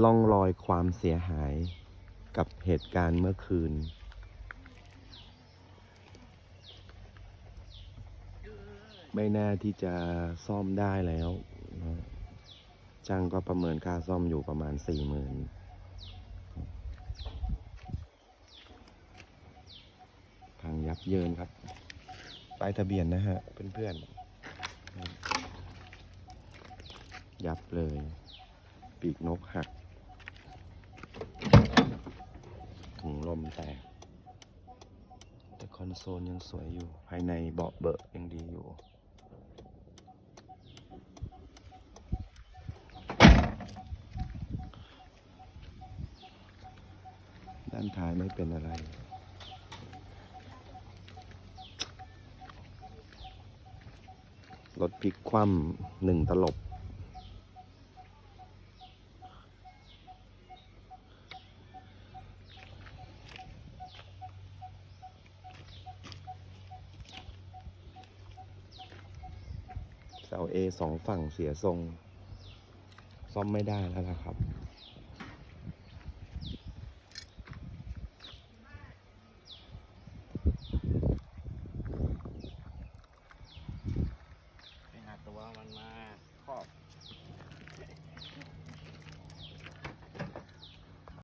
ล่องรอยความเสียหายกับเหตุการณ์เมื่อคืน ไม่น่าที่จะซ่อมได้แล้วนะช่างก็ประเมินค่าซ่อมอยู่ประมาณสี่หมื่นพังยับเยินครับป้ายทะเบียนนะฮะ เพื่อนๆ ยับเลย ปีกนกหัก ถุงลม แตกแต่คอนโซลยังสวยอยู่ ภายในเบาะเบอะยังดีอยู่ ด้านท้ายไม่เป็นอะไรรถพลิกคว่ำหนึ่งตลบ เสาเอสองฝั่งเสียทรง ซ่อมไม่ได้แล้วนะครับ